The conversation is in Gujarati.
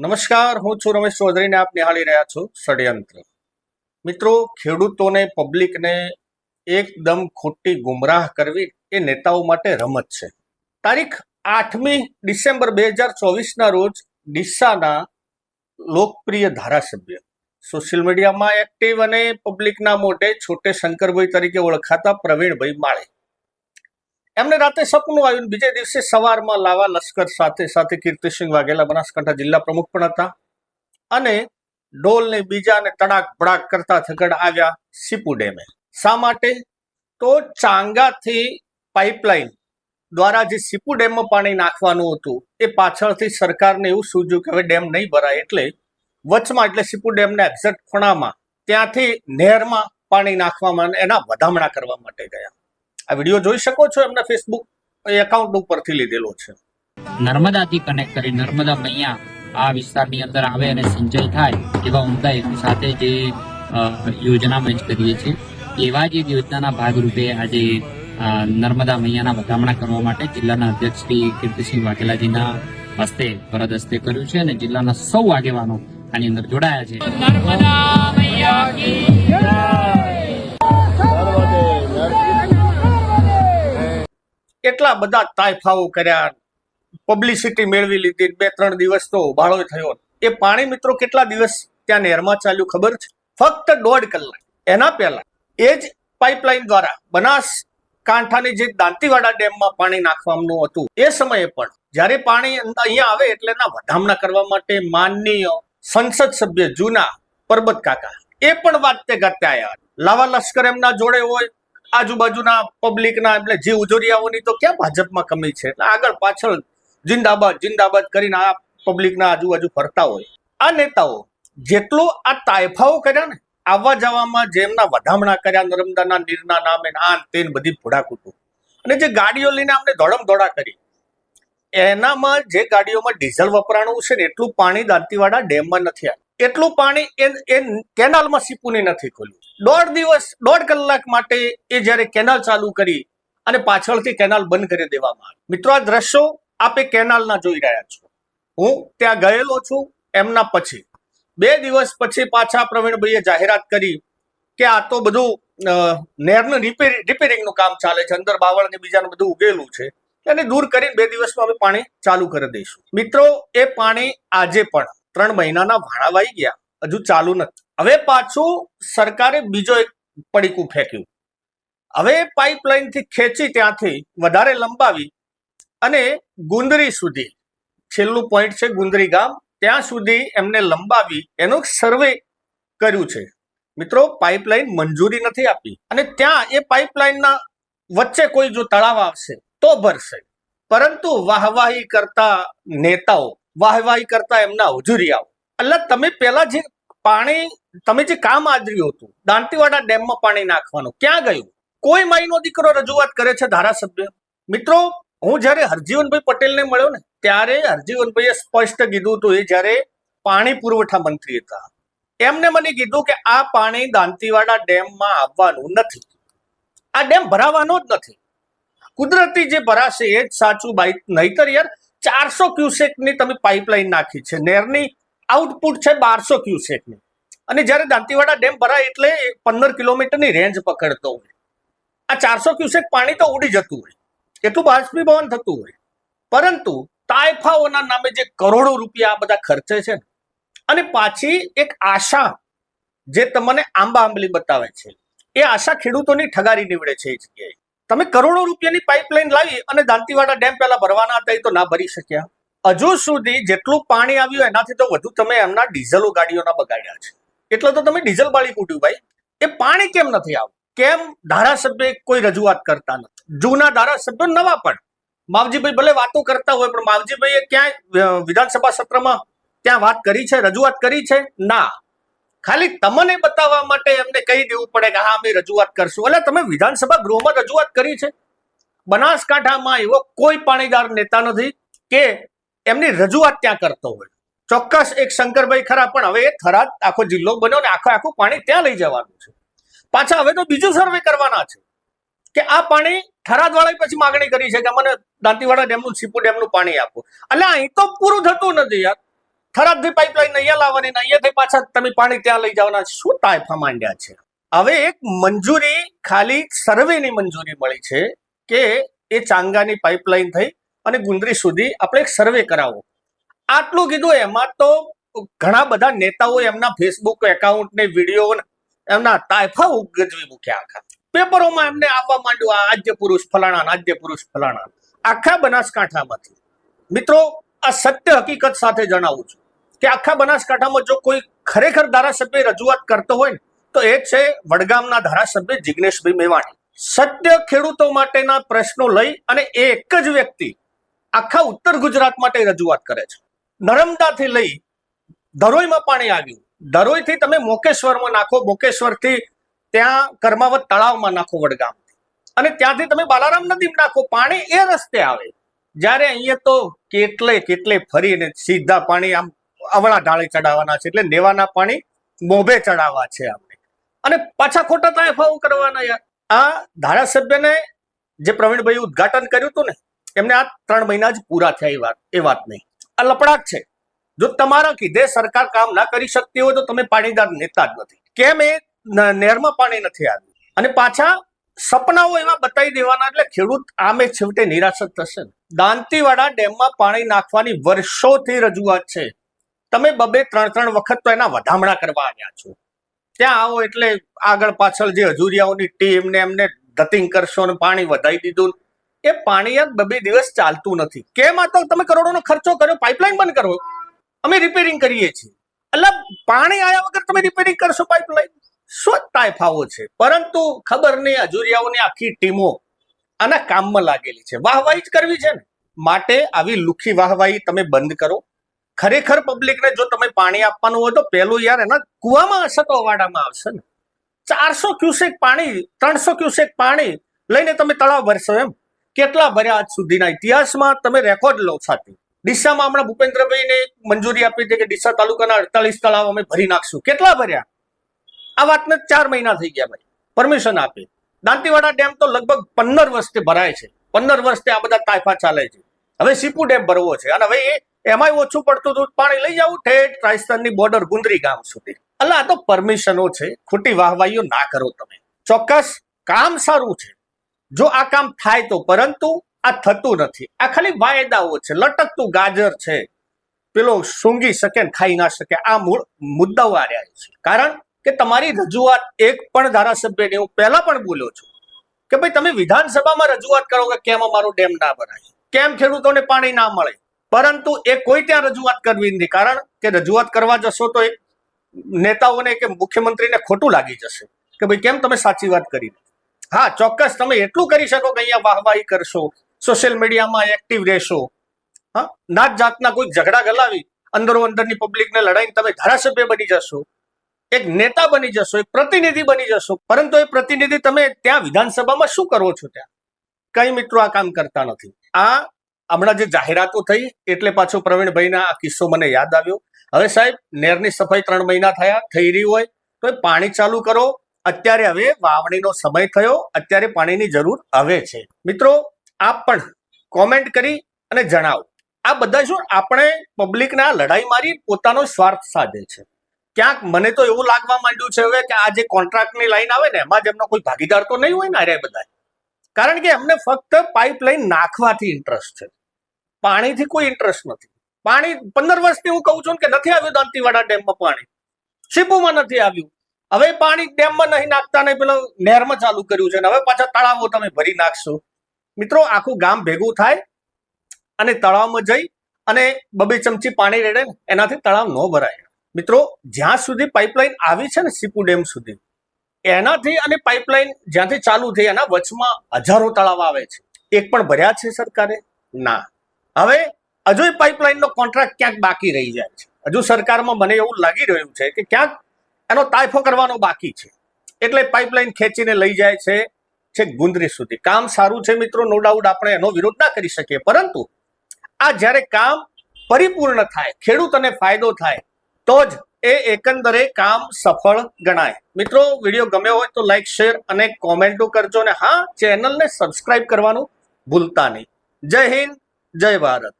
નમસ્કાર, હું છું રમેશ ચૌધરીને આપ નિહાળી રહ્યા છો ષડયંત્ર. મિત્રો, ખેડૂતોને, પબ્લિકને એકદમ ખોટી ગુમરાહ કરવી એ નેતાઓ માટે રમત છે. તારીખ આઠમી ડિસેમ્બર બે હજાર ચોવીસના રોજ ડીસાના લોકપ્રિય ધારાસભ્ય, સોશિયલ મીડિયામાં એક્ટિવ અને પબ્લિકના મોઢે છોટે શંકરભાઈ તરીકે ઓળખાતા પ્રવીણભાઈ માળે એમને રાતે સપનું આવ્યું બીજે દિવસે સવારમાં લાવા લશ્કર સાથે સાથે કીર્તિસિંહ વાઘેલા બનાસકાંઠા જિલ્લા પ્રમુખ પણ હતા. અને ડોલ બીજાને તડાક ભડાક કરતા થગડ આવ્યા સીપુ ડેમે. શા માટે? તો ચાંગાથી પાઇપલાઇન દ્વારા જે સીપુ ડેમમાં પાણી નાખવાનું હતું, એ પાછળથી સરકારને એવું સૂઝ્યું કે હવે ડેમ નહીં ભરાય એટલે વચમાં, એટલે સીપુ ડેમના એક્ઝેક્ટ ખૂણામાં ત્યાંથી નહેરમાં પાણી નાખવામાં એના વધામણા કરવા માટે ગયા. આ વીડિયો જોઈ શકો છો એમના ફેસબુક એકાઉન્ટ ઉપરથી લીધેલો છે. નર્મદાથી કનેક્ટ કરી નર્મદા મૈયા આ વિસ્તારની અંદર આવે અને સિંચાઈ થાય એવા ઉમદા હેતુ સાથે જે યોજના મંચ કરીએ છીએ. એવા જ એક યોજનાના ભાગરૂપે આજે નર્મદા મૈયાના વધામણા કરવા માટે જિલ્લાના અધ્યક્ષ શ્રી કીર્તિસિંહ વાઘેલાજીના હસ્તે વરદ હસ્તે કર્યું છે અને જિલ્લાના સૌ આગેવાનો આની અંદર જોડાયા છે. નર્મદા મૈયા કી એટલા બધા તાયફાઓ કર્યા પબ્લિસિટી મેળવી લીધી, બે ત્રણ દિવસ તો ઉભાળો થયો. એ પાણી મિત્રો કેટલા દિવસ ત્યાં નહેરમાં ચાલ્યું ખબર છે? ફક્ત દોઢ કલાક. એના પહેલા એ જ પાઇપલાઇન દ્વારા બનાસ કાંઠાની જે દાંતીવાડા ડેમમાં પાણી નાખવાનું હતું, એ સમયે પણ જ્યારે પાણી અહીંયા આવે એટલે એના વધામણા કરવા માટે માનનીય સંસદ સભ્ય જૂના પરબત કાકા, એ પણ વાત તે ગાતે આવ્યા લાવા લશ્કર એમના જોડે હોય આજુબાજુના પબ્લિકના એટલે જે ઉજોરિયાઓની તો ક્યાં ભાજપમાં કમી છે? એટલે આગળ પાછળ જિંદાબાદ જિંદાબાદ કરીને આ પબ્લિકના આજુબાજુ ફરતા હોય. આ નેતાઓ જેટલો આ તાયફાઓ કર્યા ને, આવવા જવામાં જેમના વધામણા કર્યા, નર્મદાના નીરના નામે આન તેન બધી ભોડાકૂટું અને જે ગાડીઓ લઈને અમને દોડમ દોડા કરી. એનામાં જે ગાડીઓમાં ડીઝલ વપરાણું છે ને, એટલું પાણી દાંતીવાડા ડેમમાં નથી આવ્યું. એટલું પાણી એ કેનાલમાં સીપુની નથી ખોલ્યું. દોઢ દિવસ, દોઢ કલાક માટે એ જ્યારે કેનાલ ચાલુ કરી અને પાછળથી કેનાલ બંધ કરી દેવામાં આવી. મિત્રો, આ દ્રશ્યો આપે કેનાલના જોઈ રહ્યા છો. હું ત્યાં ગયેલો છું એમના પછી. બે દિવસ પછી પાછા પ્રવીણભાઈએ જાહેરાત કરી કે આ તો બધું નહેરનું રિપેરિંગ રિપેરિંગનું કામ ચાલે છે, અંદર બાવળ ને બીજાનું બધું ઉગેલું છે. એને દૂર કરીને બે દિવસમાં અમે પાણી ચાલુ કરી દઈશું. મિત્રો, એ પાણી આજે પણ ત્રણ મહિનાના ભાડા વાઈ ગયા. હજુ ચાલુ નથી. હવે પાછું સરકારે બીજો એક પડીકું ફેંક્યું. હવે પાઇપલાઇનથી ખેંચી ત્યાંથી વધારે લંબાવી અને ગુંદરી સુધી, છેલ્લું પોઈન્ટ છે ગુંદરી ગામ, ત્યાં સુધી એમને લંબાવી એનું સર્વે કર્યું છે. મિત્રો, પાઇપલાઇન મંજૂરી નથી આપી. અને ત્યાં એ પાઇપલાઇનના વચ્ચે કોઈ જો તળાવ આવશે તો ભરશે. પરંતુ વાહવાહી કરતા નેતાઓ, વાહવાહી કરતા એમના હુજુરિયાઓ એટલે તમે પેલા જે પાણી, તમે જે કામ આદર્યું હતું, દાંતીવાડા ડેમમાં પાણી નાખવાનું, ક્યાં ગયું? કોઈ માઈનો દીકરો રજૂઆત કરે છે ધારાસભ્ય? મિત્રો, હું જ્યારે હરજીવનભાઈ પટેલને મળ્યો ને, ત્યારે હરજીવનભાઈએ સ્પષ્ટ કીધું હતું એ જ્યારે પાણી પુરવઠા મંત્રી હતા. એમને મને કીધું કે આ પાણી દાંતીવાડા ડેમમાં આવવાનું નથી. આ ડેમ ભરાવાનો જ નથી. કુદરતી જે ભરાશે એ જ સાચું બાઈક નહીતર યાર, ચારસો ક્યુસેકની તમે પાઇપલાઇન નાખી છે. નહેરની આઉટપુટ છે બારસો ક્યુસેકની. અને જ્યારે દાંતીવાડા ડેમ ભરાય એટલે પંદર કિલોમીટરની રેન્જ પકડતો હોય. આ ચારસો ક્યુસેક પાણી તો ઉડી જતું હોય. એટલું બાષ્પીભવન થતું હોય. પરંતુ તાયફાઓના નામે જે કરોડો રૂપિયા આ બધા ખર્ચે છે ને. અને પાછી એક આશા જે તમને આંબા આંબલી બતાવે છે. એ આશા ખેડૂતોની ઠગારી નીવડે છે એ જગ્યાએ. તમે કરોડો રૂપિયાની પાઇપલાઇન લાવી અને દાંતીવાડા ડેમ પહેલા ભરવાના હતા એ તો ના ભરી શક્યા. હજુ સુધી જેટલું પાણી આવ્યું એનાથી તો વધુ તમે એમના ડીઝલો ગાડીઓના બગાડ્યા છે. એટલે તો તમે ડીઝલ બાળી કૂટ્યું ભાઈ. એ પાણી કેમ નથી આવ? કેમ ધારાસભ્ય કોઈ રજૂઆત કરતા નથી? જૂના ધારાસભ્યો નવા પણ. માવજીભાઈ ભલે વાતો કરતા હોય, પણ માવજીભાઈએ ક્યાંય વિધાનસભા સત્રમાં ત્યાં વાત કરી છે, રજૂઆત કરી છે? ના. ખાલી તમને બતાવવા માટે એમને કહી દેવું પડે કે હા, અમે રજૂઆત કરશું. એટલે તમે વિધાનસભા ગૃહમાં રજૂઆત કરી છે? બનાસકાંઠામાં એવો કોઈ પાણીદાર નેતા નથી કે એમની રજૂઆત ત્યાં કરતો હોય. ચોક્કસ એક શંકરભાઈ ખરા, પણ હવે એ થરાદ આખો જિલ્લો બન્યો ને આખો આખું પાણી ત્યાં લઈ જવાનું છે. પાછા હવે તો બીજું સર્વે કરવાના છે કે આ પાણી થરાદ વાળાએ પછી માગણી કરી છે કે મને દાંતીવાડા ડેમનું, સીપુ ડેમનું પાણી આપો. એટલે અહીં તો પૂરું થતું નથી યાર. થરાદથી પાઇપલાઇન અહીંયા લાવવાની અહીંયાથી પાછા તમે પાણી ત્યાં લઈ જવાના શું તાયફા માંડ્યા છે? હવે એક મંજૂરી, ખાલી સર્વેની મંજૂરી મળી છે કે એ ચાંગાની પાઇપલાઇન થઈ અને ગુંદરી સુધી આપણે સર્વે કરાવો. આટલું કીધું એમાં તો ઘણા બધા નેતાઓ એમના ફેસબુક એકાઉન્ટ ને વીડિયો એમના તાયફા ઉગજવી મૂક્યા આખા. પેપરોમાં એમને આવવા માંડ્યું, આ આદ્ય પુરુષ ફલાણા આદ્ય પુરુષ ફલાણા. આખા બનાસકાંઠામાંથી. મિત્રો, આ સત્ય હકીકત સાથે જણાવું છું કે આખા બનાસકાંઠામાં જો કોઈ ખરેખર ધારાસભ્ય રજૂઆત કરતો હોય ને, તો એ છે વડગામના ધારાસભ્ય જિગ્નેશભાઈ મેવાણી. સત્ય ખેડૂતો માટેના પ્રશ્નો લઈ અને એક જ વ્યક્તિ આખા ઉત્તર ગુજરાત માટે રજૂઆત કરે છે. નર્મદાથી લઈ ધરોઈમાં પાણી આવ્યું. ધરોઈથી તમે મોકેશ્વરમાં નાખો, મોકેશ્વરથી ત્યાં કર્માવત તળાવમાં નાખો વડગામ અને ત્યાંથી તમે બાલારામ નદીમાં નાખો, પાણી એ રસ્તે આવે. જ્યારે અહીંયા તો કેટલે કેટલે ફરીને સીધા પાણી આમ અવળા ઢાળે ચડાવવાના છે એટલે નેવાના પાણી મોભે ચડાવવા છે આપણે. અને પાછા ખોટા તાયફાઓ કરવાના યાર. આ ધારાસભ્યને જે પ્રવીણભાઈ ઉદઘાટન કર્યું હતું ને એમને આ ત્રણ મહિના જ પૂરા થયા એ વાત એ વાત નહીં. આ લપડાક છે. જો તમારા કીધે સરકાર કામ ના કરી શકતી હોય તો તમે પાણીદાર નેતા જ નથી. કેમ એ નહેરમાં પાણી નથી આવ્યું? અને પાછા સપનાઓ એવા બતાવી દેવાના એટલે ખેડૂત આમે છેવટે નિરાશ થશે દાંતીવાડા ડેમમાં પાણી નાખવાની વર્ષોથી રજૂઆત છે. તમે બબે ત્રણ ત્રણ વખત તો એના વધામણા કરવા આવ્યા છો. ત્યાં આવો એટલે આગળ પાછળ જે હજુરિયાઓની ટીમ ને એમને ધતિંગ કરશો ને પાણી વધારી દીધું એ પાણી યાર બબે દિવસ ચાલતું નથી. કેમ આ તો તમે કરોડોનો ખર્ચો કર્યો, પાઇપલાઇન બંધ કરો. અમે રિપેરિંગ કરીએ છીએ. એટલે પાણી આવ્યા વગર તમે રિપેરિંગ કરશો પાઇપલાઇન? શું તાયફાઓ છે? પરંતુ ખબર નહીં અજુરિયાઓની આખી ટીમો આના કામમાં લાગેલી છે. વાહવાહી જ કરવી છે ને. માટે આવી લુખી વાહવાહી તમે બંધ કરો. ખરેખર પબ્લિકને જો તમે પાણી આપવાનું હોય તો પહેલું યાર એના કુવામાં હશે તો અવાડામાં આવશે ને. ચારસો ક્યુસેક પાણી, ત્રણસો ક્યુસેક પાણી લઈને તમે તળાવ ભરશો એમ. કેટલા ભર્યા આજ સુધીના ઇતિહાસમાં? તમે રેકોર્ડ લો સાથે. ડીસામાં હમણાં ભૂપેન્દ્રભાઈને મંજૂરી આપી હતી કે ડીસા તાલુકાના અડતાલીસ તળાવ અમે ભરી નાખશું. કેટલા ભર્યા? આ વાતને ચાર મહિના થઈ ગયા ભાઈ. પરમિશન આપી. દાંતીવાડા ડેમ તો લગભગ પંદર વર્ષથી ભરાય છે. પંદર વર્ષથી આ બધા તાયફા ચાલે છે. હવે સીપુ ડેમ ભરવો છે. અને હવે એમાંય ઓછું પડતું હતું. પાણી લઈ જવું ઠેઠ રાજસ્થાનની બોર્ડર ગુંદરી ગામ સુધી. એટલે આ તો પરમિશનો છે. ખોટી વાહવાહીઓ ના કરો તમે. ચોક્કસ કામ સારું છે. જો આ કામ થાય તો પરંતુ આ થતું નથી. આ ખાલી વાયદાઓ છે, લટકતું ગાજર છે. પેલો સૂંઘી શકે ને ખાઈ ના શકે, આ મૂળ મુદ્દાઓ આ રહ્યા છે. કારણ કે તમારી રજૂઆત એક પણ ધારાસભ્યને હું પહેલા પણ બોલ્યો છું કે ભાઈ તમે વિધાનસભામાં રજૂઆત કરો કે કેમ અમારો ડેમ ના ભરાય? કેમ ખેડૂતોને પાણી ના મળે? પરંતુ એ કોઈ ત્યાં રજૂઆત કરવી નથી કારણ કે રજૂઆત કરવા જશો તો એ નેતાઓને કે મુખ્યમંત્રીને ખોટું લાગી જશે કે ભાઈ કેમ તમે સાચી વાત કરી? હા, ચોક્કસ તમે એટલું કરી શકો કે અહીંયા વાહવાહી કરશો સોશિયલ મીડિયામાં એક્ટિવ રહેશો. હા, નાત જાતના કોઈ ઝઘડા ગલાવી, અંદરો અંદરની પબ્લિકને લડાઈને તમે ધારાસભ્ય બની જશો, એક નેતા બની જશો, એક પ્રતિનિધિ બની જશો. પરંતુ એ પ્રતિનિધિ તમે ત્યાં વિધાનસભામાં શું કરો છો ત્યાં? કઈ મિત્રો આ કામ કરતા નથી. આ હમણાં જે જાહેરાતો થઈ, એટલે પાછો પ્રવીણભાઈના આ કિસ્સો મને યાદ આવ્યો. હવે સાહેબ, નેરની સફાઈ ત્રણ મહિના થયા, થઈ રહી હોય, તો એ પાણી ચાલુ કરો અત્યારે હવે વાવણીનો સમય થયો. અત્યારે પાણીની જરૂર હવે છે. મિત્રો, આપ પણ કોમેન્ટ કરી અને જણાવો. આ બધા શું આપણે પબ્લિકના લડાઈ મારી પોતાનો સ્વાર્થ સાધે છે. ક્યાંક મને તો એવું લાગવા માંડ્યું છે હવે કે આ જે કોન્ટ્રાક્ટની લાઈન આવે ને, એમાં જ એમનો કોઈ ભાગીદાર તો નહીં હોય ને અરે બધા કારણ કે એમને ફક્ત પાઇપલાઇન નાખવાથી ઇન્ટરેસ્ટ છે. પાણીથી કોઈ ઇન્ટરેસ્ટ નથી. પાણી પંદર વર્ષથી હું કહું છું કે નથી આવ્યું દાંતીવાડા ડેમમાં પાણી. શિપુમાં નથી આવ્યું. હવે પાણી ડેમમાં નહીં નાખતા ને પેલો નહેરમાં ચાલુ કર્યું છે હવે પાછા તળાવો તમે ભરી નાખશો. મિત્રો, આખું ગામ ભેગું થાય અને તળાવમાં જઈ અને બબે ચમચી પાણી રેડે એનાથી તળાવ ન ભરાય. મિત્રો, જ્યાં સુધી પાઇપલાઇન આવી છે ને સીપુ ડેમ સુધી, એનાથી અને પાઇપલાઇન જ્યાંથી ચાલુ થઈ એના વચમાં હજારો તળાવ આવે છે. એક પણ ભર્યા છે સરકારે? ના. હવે હજુ પાઇપલાઇનનો કોન્ટ્રાક્ટ ક્યાંક બાકી રહી જાય છે. હજુ સરકારમાં મને એવું લાગી રહ્યું છે કે ક્યાંક એનો તાયફો કરવાનો બાકી છે. એટલે પાઇપલાઇન ખેંચીને લઈ જાય છે છેક ગુંદરી સુધી. કામ સારું છે મિત્રો નો ડાઉટ આપણે એનો વિરોધ ના કરી શકીએ. પરંતુ આ જ્યારે કામ પરિપૂર્ણ થાય ખેડૂતને ફાયદો થાય, તો જ એ એકંદરે કામ સફળ ગણાય. મિત્રો, વીડિયો ગમ્યો હોય તો લાઈક શેર અને કોમેન્ટો કરજો અને હા ચેનલને સબસ્ક્રાઇબ કરવાનું ભૂલતા નહીં. જય હિન્દ, જય ભારત.